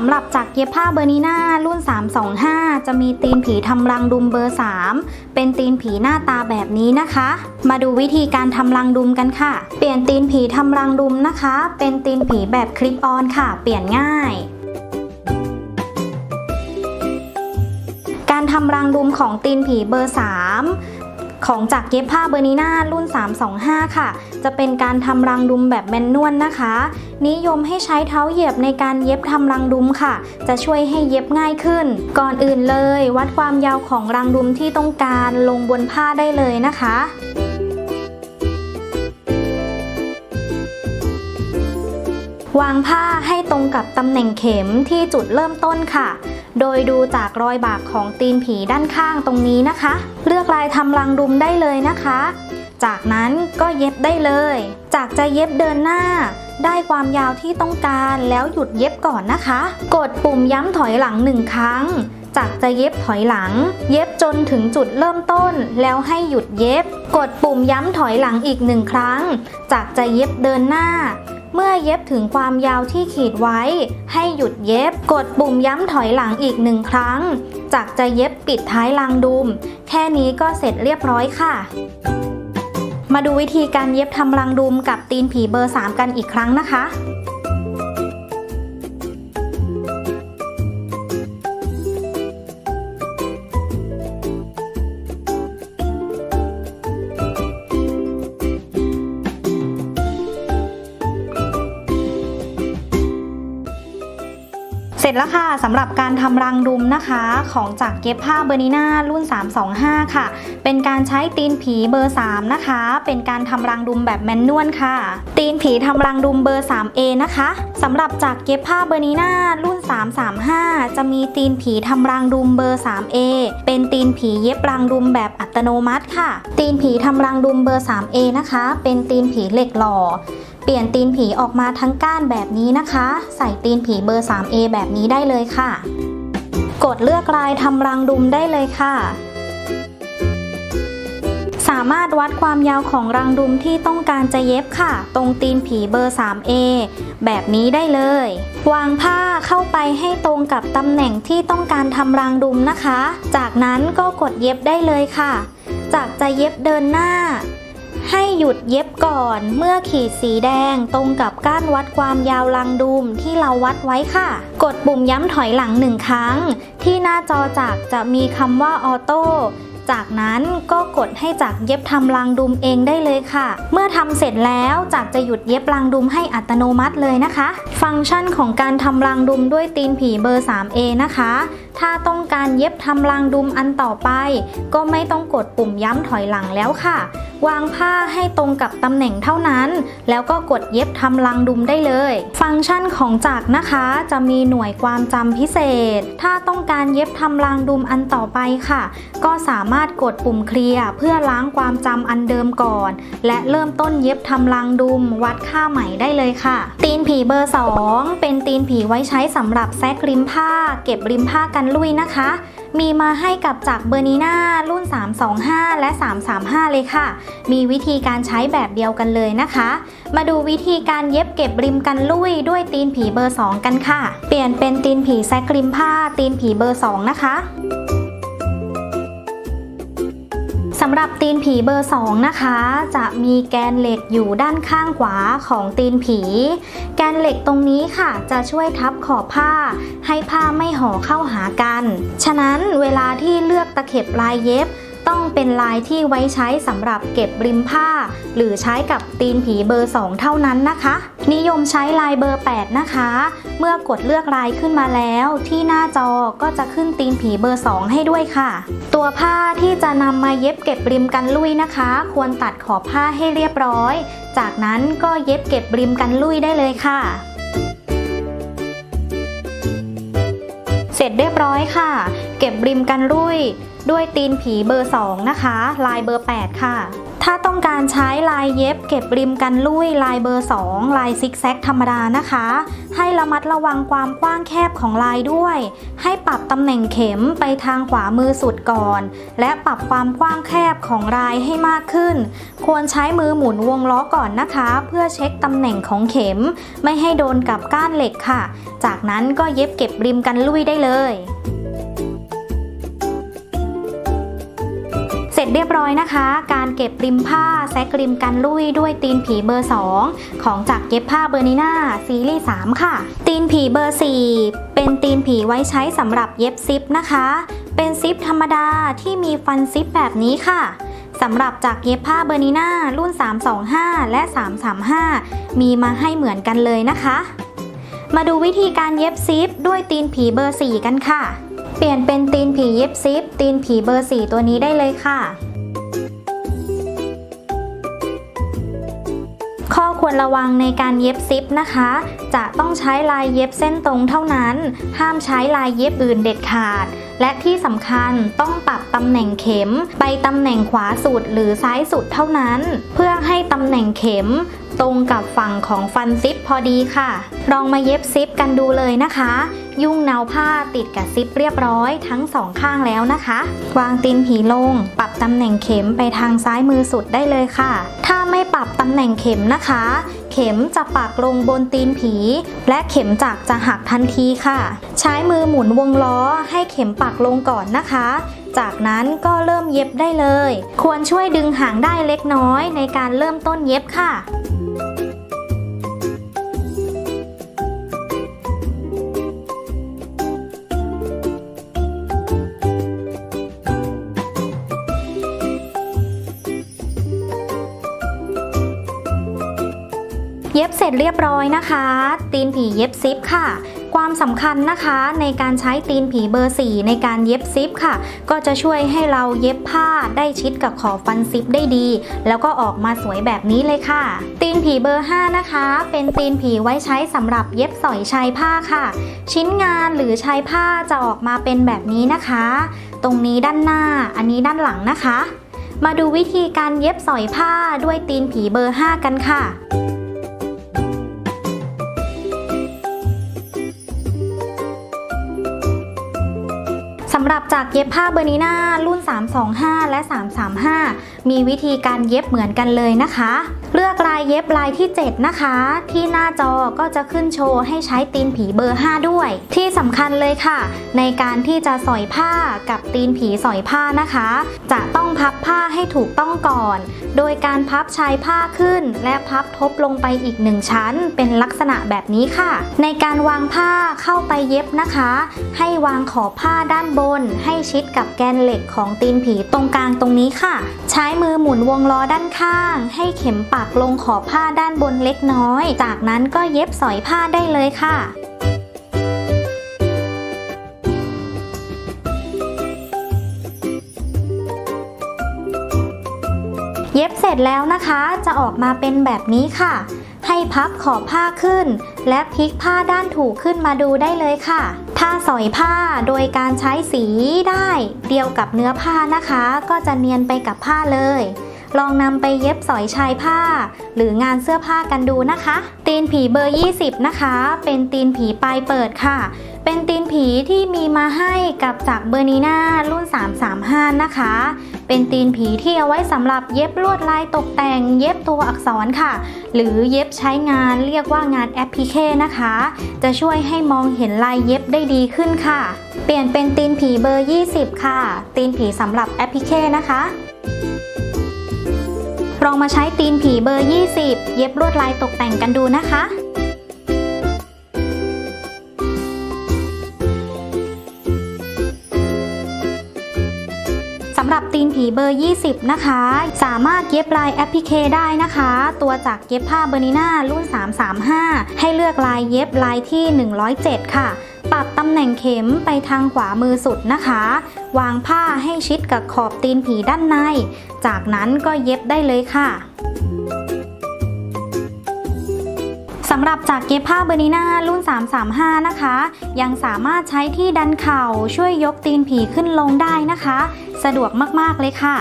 ำหรับจากเย็บผ้าเบอร์นีนารุ่น 325 จะมีตีนผีทำรังดุมเบอร์ 3 เป็นตีนผีหน้าตาแบบนี้นะคะ มาดูวิธีการทำรังดุมกันค่ะ เปลี่ยนตีนผีทำรังดุมนะคะ เป็นตีนผีแบบคลิปออนค่ะ เปลี่ยนง่ายการทำรังดุมของตีนผีเบอร์ 3 ของจากเย็บผ้าเบอร์นีนารุ่น 325 ค่ะ จะเป็นการทำรังดุมแบบแมนนวลนะคะ นิยมให้ใช้เท้าเหยียบในการเย็บทำรังดุมค่ะ จะช่วยให้เย็บง่ายขึ้น ก่อนอื่นเลย วัดความยาวของรังดุมที่ต้องการลงบนผ้าได้เลยนะคะวางผ้าให้ตรงกับตำแหน่งเข็มที่จุดเริ่มต้นค่ะ โดยดูจากรอยบากของตีนผีด้านข้างตรงนี้นะคะ เลือกลายทำรังดุมได้เลยนะคะ จากนั้นก็เย็บได้เลย จากจะเย็บเดินหน้า ได้ความยาวที่ต้องการแล้วหยุดเย็บก่อนนะคะ กดปุ่มย้ำถอยหลังหนึ่งครั้ง จากจะเย็บถอยหลัง เย็บจนถึงจุดเริ่มต้นแล้วให้หยุดเย็บ กดปุ่มย้ำถอยหลังอีกหนึ่งครั้งจากจะเย็บเดินหน้า เมื่อเย็บถึงความยาวที่ขีดไว้ ให้หยุดเย็บ กดปุ่มย้ำถอยหลังอีกหนึ่งครั้งจากจะเย็บปิดท้ายรางดุม แค่นี้ก็เสร็จเรียบร้อยค่ะมาดูวิธีการเย็บทำรังดุมกับตีนผีเบอร์ 3 กันอีกครั้งนะคะ ร็จแล้วค่ะสำหรับการทำรังดุมนะคะของจากเย็บผ้าเบอร์นีนารุ่น 325 ค่ะ เป็นการใช้ตีนผีเบอร์ 3 นะคะ เป็นการทำรังดุมแบบแมนนวลค่ะ ตีนผีทำรังดุมเบอร์ 3A นะคะสำหรับจากเย็บผ้าเบอร์นีนารุ่น 335 จะมีตีนผีทำรังดุมเบอร์ 3A เป็นตีนผีเย็บรังดุมแบบอัตโนมัติค่ะ ตีนผีทำรังดุมเบอร์ 3A นะคะ เป็นตีนผีเหล็กหล่อ เปลี่ยนตีนผีออกมาทั้งก้านแบบนี้นะคะ ใส่ตีนผีเบอร์ 3A แบบนี้ได้เลยค่ะ กดเลือกลายทำรังดุมได้เลยค่ะ สามารถวัดความยาวของรังดุมที่ต้องการจะเย็บค่ะ ตรงตีนผีเบอร์ 3A แบบนี้ได้เลย วางผ้าเข้าไปให้ตรงกับตำแหน่งที่ต้องการทำรังดุมนะคะ จากนั้นก็กดเย็บได้เลยค่ะ จากจะเย็บเดินหน้า ให้หยุดเย็บก่อนเมื่อขีดสีแดงตรงกับก้านวัดความยาวรังดุมที่เราวัดไว้ค่ะ กดปุ่มย้ำถอยหลังหนึ่งครั้ง ที่หน้าจอจากจะมีคำว่าออโต้จากนั้นก็กดให้จักเย็บทำรังดุมเองได้เลยค่ะ เมื่อทำเสร็จแล้วจักจะหยุดเย็บรังดุมให้อัตโนมัติเลยนะคะ ฟังก์ชันของการทำรังดุมด้วยตีนผีเบอร์ 3A นะคะ ถ้าต้องการเย็บทำรังดุมอันต่อไป ก็ไม่ต้องกดปุ่มย้ำถอยหลังแล้วค่ะ วางผ้าให้ตรงกับตำแหน่งเท่านั้น แล้วก็กดเย็บทำรังดุมได้เลย ฟังก์ชันของจักรนะคะ จะมีหน่วยความจำพิเศษ ถ้าต้องการเย็บทำรังดุมอันต่อไปค่ะ ก็สามารถกดปุ่มเคลียร์เพื่อล้างความจำอันเดิมก่อน และเริ่มต้นเย็บทำรังดุมวัดค่าใหม่ได้เลยค่ะ ตีนผีเบอร์ 2 เป็นตีนผีไว้ใช้สำหรับแซกริมผ้า เก็บริมผ้ากันลุยนะคะ มีมาให้กับจากเบอร์นีนารุ่น 325 และ 335 เลยค่ะ มีวิธีการใช้แบบเดียวกันเลยนะคะ มาดูวิธีการเย็บเก็บริมกันลุยด้วยตีนผีเบอร์ 2 กันค่ะ เปลี่ยนเป็นตีนผีแซกริมผ้าตีนผีเบอร์ 2 นะคะำหรับตีนผีเบอร์ 2 นะคะ จะมีแกนเหล็กอยู่ด้านข้างขวาของตีนผี แกนเหล็กตรงนี้ค่ะ จะช่วยทับขอบผ้า ให้ผ้าไม่ห่อเข้าหากัน ฉะนั้นเวลาที่เลือกตะเข็บลายเย็บต้องเป็นลายที่ไว้ใช้สำหรับเก็บริมผ้า หรือใช้กับตีนผีเบอร์ 2 เท่านั้นนะคะ นิยมใช้ลายเบอร์ 8 นะคะ เมื่อกดเลือกลายขึ้นมาแล้ว ที่หน้าจอก็จะขึ้นตีนผีเบอร์ 2 ให้ด้วยค่ะ ตัวผ้าที่จะนำมาเย็บเก็บริมกันลุยนะคะ ควรตัดขอบผ้าให้เรียบร้อย จากนั้นก็เย็บเก็บริมกันลุยได้เลยค่ะ เสร็จเรียบร้อยค่ะ เก็บริมกันรุ่ยด้วยตีนผีเบอร์ 2 นะคะ ลายเบอร์ 8 ค่ะ ถ้าต้องการใช้ลายเย็บเก็บริมกันลุยลายเบอร์ 2 ลายซิกแซกธรรมดานะคะ ให้ระมัดระวังความกว้างแคบของลายด้วย ให้ปรับตำแหน่งเข็มไปทางขวามือสุดก่อน และปรับความกว้างแคบของลายให้มากขึ้น ควรใช้มือหมุนวงล้อก่อนนะคะ เพื่อเช็คตำแหน่งของเข็ม ไม่ให้โดนกับก้านเหล็กค่ะ จากนั้นก็เย็บเก็บริมกันลุยได้เลย เรียบร้อยนะคะ การเก็บริมผ้าแซกริมกันลุยด้วยตีนผีเบอร์ 2 ของจากเย็บผ้าเบอร์นิน่าซีรีส์3ค่ะ ตีนผีเบอร์ 4 เป็นตีนผีไว้ใช้สำหรับเย็บซิปนะคะ เป็นซิปธรรมดาที่มีฟันซิปแบบนี้ค่ะสำหรับจากเย็บผ้าเบอร์นิน่ารุ่น 325 และ 335 มีมาให้เหมือนกันเลยนะคะ มาดูวิธีการเย็บซิปด้วยตีนผีเบอร์ 4 กันค่ะ เปลี่ยนเป็นตีนผีเย็บซิปตีนผีเบอร์ 4 ตัวนี้ได้เลยค่ะ ควรระวังในการเย็บซิปนะคะ จะต้องใช้ลายเย็บเส้นตรงเท่านั้น ห้ามใช้ลายเย็บอื่นเด็ดขาด และที่สำคัญต้องปรับตำแหน่งเข็ม ไปตำแหน่งขวาสุดหรือซ้ายสุดเท่านั้น เพื่อให้ตำแหน่งเข็มตรงกับฝั่งของฟันซิปพอดีค่ะ ลองมาเย็บซิปกันดูเลยนะคะ ยุ่งเนาผ้าติดกับซิปเรียบร้อยทั้งสองข้างแล้วนะคะ วางตีนผีลง ปรับตำแหน่งเข็มไปทางซ้ายมือสุดได้เลยค่ะ ถ้าไม่ปรับตำแหน่งเข็มนะคะ เข็มจะปักลงบนตีนผี และเข็มจักจะหักทันทีค่ะ ใช้มือหมุนวงล้อให้เข็มปักลงก่อนนะคะ จากนั้นก็เริ่มเย็บได้เลย ควรช่วยดึงหางได้เล็กน้อยในการเริ่มต้นเย็บค่ะ ร็จเรียบร้อยนะคะ ตีนผีเย็บซิปค่ะ ความสำคัญนะคะในการใช้ตีนผีเบอร์ 4 ในการเย็บซิปค่ะ ก็จะช่วยให้เราเย็บผ้าได้ชิดกับขอบฟันซิปได้ดี แล้วก็ออกมาสวยแบบนี้เลยค่ะ ตีนผีเบอร์ 5 นะคะ เป็นตีนผีไว้ใช้สำหรับเย็บสอยชายผ้าค่ะ ชิ้นงานหรือชายผ้าจะออกมาเป็นแบบนี้นะคะ ตรงนี้ด้านหน้า อันนี้ด้านหลังนะคะ มาดูวิธีการเย็บสอยผ้าด้วยตีนผีเบอร์ 5 กันค่ะ จากเย็บผ้าเบอร์นีน่ารุ่น 325 และ 335 มีวิธีการเย็บเหมือนกันเลยนะคะ เลือกลายเย็บลายที่ 7 นะคะ ที่หน้าจอก็จะขึ้นโชว์ให้ใช้ตีนผีเบอร์ 5 ด้วย ที่สำคัญเลยค่ะ ในการที่จะสอยผ้ากับตีนผีสอยผ้านะคะ จะต้องพับผ้าให้ถูกต้องก่อน โดยการพับชายผ้าขึ้น และพับทบลงไปอีกหนึ่งชั้น เป็นลักษณะแบบนี้ค่ะ ในการวางผ้าเข้าไปเย็บนะคะ ให้วางขอบผ้าด้านบน ให้ชิดกับแกนเหล็กของตีนผีตรงกลางตรงนี้ค่ะ ใช้มือหมุนวงล้อด้านข้าง ให้เข็มปักลงขอบผ้าด้านบนเล็กน้อย จากนั้นก็เย็บสอยผ้าได้เลยค่ะ เย็บเสร็จแล้วนะคะจะออกมาเป็นแบบนี้ค่ะ ให้พับขอบผ้าขึ้น และพลิกผ้าด้านถูกขึ้นมาดูได้เลยค่ะ ถ้าสอยผ้าโดยการใช้สีได้ เดียวกับเนื้อผ้านะคะ ก็จะเนียนไปกับผ้าเลย ลองนำไปเย็บสอยชายผ้า หรืองานเสื้อผ้ากันดูนะคะ ตีนผีเบอร์ 20 นะคะ เป็นตีนผีปลายเปิดค่ะ เป็นตีนผีที่มีมาให้กับจากเบอร์นีน่ารุ่น 335 นะคะ เป็นตีนผีที่เอาไว้สำหรับเย็บลวดลายตกแต่ง เย็บตัวอักษรค่ะ หรือเย็บใช้งานเรียกว่างานแอปพลิเคนะคะ จะช่วยให้มองเห็นลายเย็บได้ดีขึ้นค่ะ เปลี่ยนเป็นตีนผีเบอร์ 20 ค่ะ ตีนผีสำหรับแอปพลิเคนะคะลองมาใช้ตีนผีเบอร์ 20 เย็บลวดลายตกแต่งกันดูนะคะ เบอร์ 20 นะคะ สามารถเย็บลายแอปพลิเคได้นะคะ ตัวจากเย็บผ้าเบอร์นิน่ารุ่น 335 ให้เลือกลายเย็บลายที่ 107 ค่ะปรับตำแหน่งเข็มไปทางขวามือสุดนะคะ วางผ้าให้ชิดกับขอบตีนผีด้านใน จากนั้นก็เย็บได้เลยค่ะ สำหรับจากเย็บผ้าเบอร์นีนารุ่น 335 นะคะ ยังสามารถใช้ที่ดันเข่าช่วยยกตีนผีขึ้นลงได้นะคะ สะดวกมาก ๆ เลยค่ะ